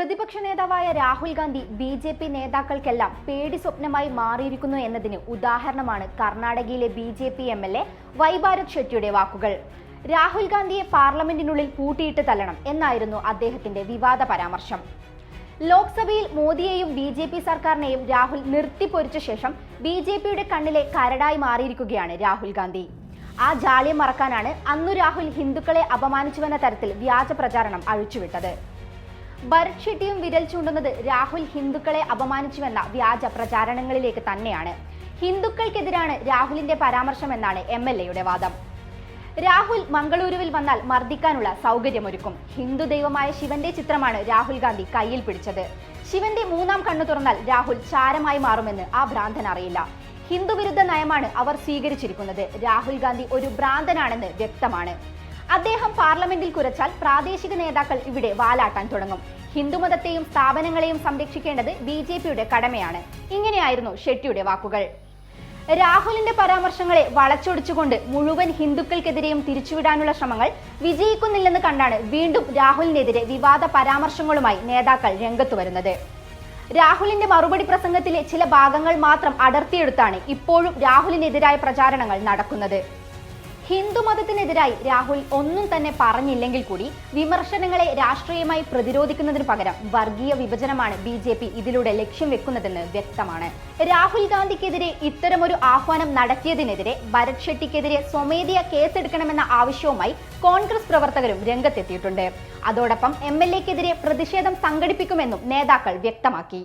പ്രതിപക്ഷ നേതാവായ Rahul Gandhi B J P നേതാക്കൾക്കെല്ലാം പേടി സ്വപ്നമായി മാറിയിരിക്കുന്നു എന്നതിന് ഉദാഹരണമാണ് കർണാടകയിലെ B J P M L A Y Bharat ഷെട്ടിയുടെ വാക്കുകൾ. രാഹുൽ ഗാന്ധിയെ പാർലമെന്റിനുള്ളിൽ പൂട്ടിയിട്ട് തല്ലണം എന്നായിരുന്നു അദ്ദേഹത്തിന്റെ വിവാദ പരാമർശം. ലോക്സഭയിൽ മോദിയെയും ബി ജെ പി സർക്കാരിനെയും രാഹുൽ നിർത്തിപ്പൊരിച്ച ശേഷം ബി ജെ പിയുടെ കണ്ണിലെ കരടായി മാറിയിരിക്കുകയാണ് രാഹുൽ ഗാന്ധി. ആ ജാള്യം മറക്കാനാണ് അന്നു രാഹുൽ ഹിന്ദുക്കളെ അപമാനിച്ചുവെന്ന തരത്തിൽ വ്യാജ പ്രചാരണം അഴിച്ചുവിട്ടത്. ഭരത് ഷെട്ടിയും വിരൽ ചൂണ്ടുന്നത് രാഹുൽ ഹിന്ദുക്കളെ അപമാനിച്ചുവെന്ന വ്യാജ പ്രചാരണങ്ങളിലേക്ക് തന്നെയാണ്. ഹിന്ദുക്കൾക്കെതിരാണ് രാഹുലിന്റെ പരാമർശമെന്നാണ് എം എൽ എയുടെ വാദം. രാഹുൽ മംഗളൂരുവിൽ വന്നാൽ മർദ്ദിക്കാനുള്ള സൗകര്യമൊരുക്കും. ഹിന്ദു ദൈവമായ ശിവന്റെ ചിത്രമാണ് രാഹുൽ ഗാന്ധി കയ്യിൽ പിടിച്ചത്. ശിവന്റെ മൂന്നാം കണ്ണു തുറന്നാൽ രാഹുൽ ചാരമായി മാറുമെന്ന് ആ ഭ്രാന്തൻ അറിയില്ല. ഹിന്ദുവിരുദ്ധ നയമാണ് അവർ സ്വീകരിച്ചിരിക്കുന്നത്. രാഹുൽ ഗാന്ധി ഒരു ഭ്രാന്തനാണെന്ന് വ്യക്തമാണ്. അദ്ദേഹം പാർലമെന്റിൽ കുരച്ചാൽ പ്രാദേശിക നേതാക്കൾ ഇവിടെ വാലാട്ടാൻ തുടങ്ങും. ഹിന്ദുമതത്തെയും സ്ഥാപനങ്ങളെയും സംരക്ഷിക്കേണ്ടത് ബി ജെ പിയുടെ കടമയാണ്. ഇങ്ങനെയായിരുന്നു ഷെട്ടിയുടെ വാക്കുകൾ. രാഹുലിന്റെ പരാമർശങ്ങളെ വളച്ചൊടിച്ചുകൊണ്ട് മുഴുവൻ ഹിന്ദുക്കൾക്കെതിരെയും തിരിച്ചുവിടാനുള്ള ശ്രമങ്ങൾ വിജയിക്കുന്നില്ലെന്ന് കണ്ടാണ് വീണ്ടും രാഹുലിനെതിരെ വിവാദ പരാമർശങ്ങളുമായി നേതാക്കൾ രംഗത്തു വരുന്നത്. രാഹുലിന്റെ മറുപടി പ്രസംഗത്തിലെ ചില ഭാഗങ്ങൾ മാത്രം അടർത്തിയെടുത്താണ് ഇപ്പോഴും രാഹുലിനെതിരായ പ്രചാരണങ്ങൾ നടക്കുന്നത്. ഹിന്ദുമതത്തിനെതിരായി രാഹുൽ ഒന്നും തന്നെ പറഞ്ഞില്ലെങ്കിൽ കൂടി വിമർശനങ്ങളെ രാഷ്ട്രീയമായി പ്രതിരോധിക്കുന്നതിന് പകരം വർഗീയ വിഭജനമാണ് ബി ജെ പി ഇതിലൂടെ ലക്ഷ്യം വെക്കുന്നതെന്ന് വ്യക്തമാണ്. രാഹുൽ ഗാന്ധിക്കെതിരെ ഇത്തരമൊരു ആഹ്വാനം നടത്തിയതിനെതിരെ ഭരത് ഷെട്ടിക്കെതിരെ സ്വമേധിയ കേസെടുക്കണമെന്ന ആവശ്യവുമായി കോൺഗ്രസ് പ്രവർത്തകരും രംഗത്തെത്തിയിട്ടുണ്ട്. അതോടൊപ്പം എം എൽ എക്കെതിരെ പ്രതിഷേധം സംഘടിപ്പിക്കുമെന്നും നേതാക്കൾ വ്യക്തമാക്കി.